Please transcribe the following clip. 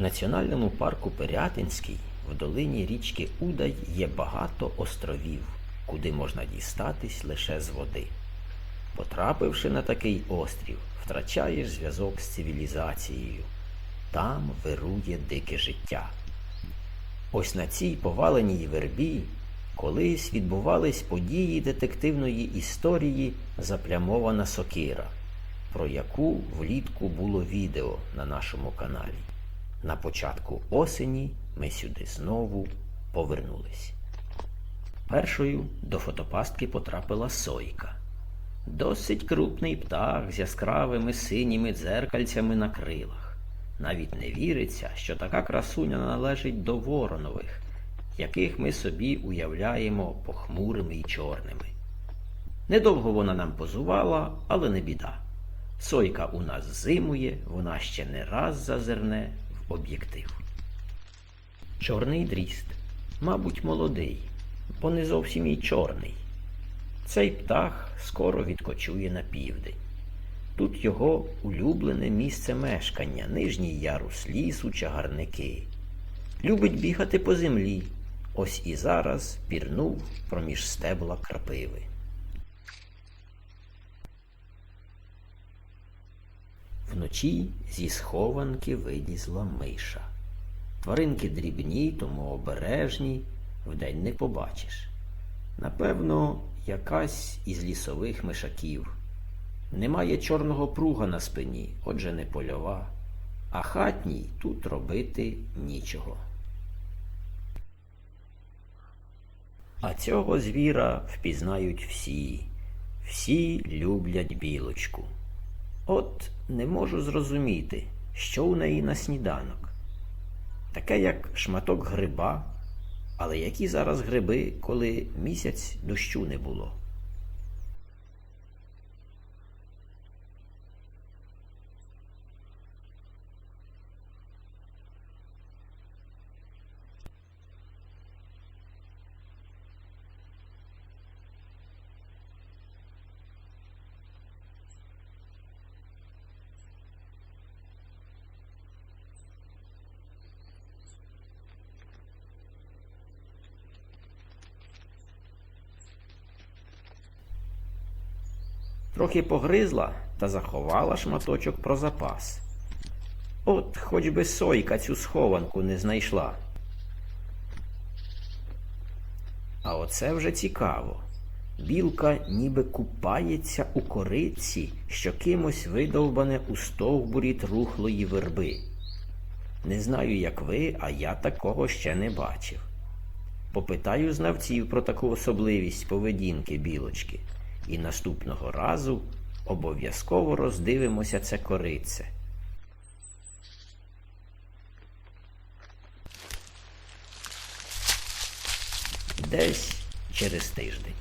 Національному парку Пирятинський в долині річки Удай є багато островів, куди можна дістатись лише з води. Потрапивши на такий острів, втрачаєш зв'язок з цивілізацією. Там вирує дике життя. Ось на цій поваленій вербі колись відбувались події детективної історії Заплямована сокира, про яку влітку було відео на нашому каналі. На початку осені ми сюди знову повернулись. Першою до фотопастки потрапила сойка. Досить крупний птах з яскравими синіми дзеркальцями на крилах. Навіть не віриться, що така красуня належить до воронових, яких ми собі уявляємо похмурими й чорними. Недовго вона нам позувала, але не біда. Сойка у нас зимує, вона ще не раз зазирне об'єктив. Чорний дріст, мабуть, молодий, бо не зовсім і чорний. Цей птах скоро відкочує на південь. Тут його улюблене місце мешкання, нижній ярус лісу, чагарники. Любить бігати по землі. Ось і зараз пірнув проміж стебла крапиви. Вночі зі схованки вилізла миша. Тваринки дрібні, тому обережні, вдень не побачиш. Напевно, якась із лісових мишаків. Немає чорного пруга на спині, отже не польова, а хатній тут робити нічого. А цього звіра впізнають всі, всі люблять білочку. От не можу зрозуміти, що у неї на сніданок. Таке як шматок гриба, але які зараз гриби, коли місяць дощу не було. Трохи погризла та заховала шматочок про запас. От хоч би сойка цю схованку не знайшла. А оце вже цікаво. Білка ніби купається у кориці, що кимось видовбане у стовбурі трухлої верби. Не знаю, як ви, а я такого ще не бачив. Попитаю знавців про таку особливість поведінки білочки, і наступного разу обов'язково роздивимося це корице. Десь через тиждень.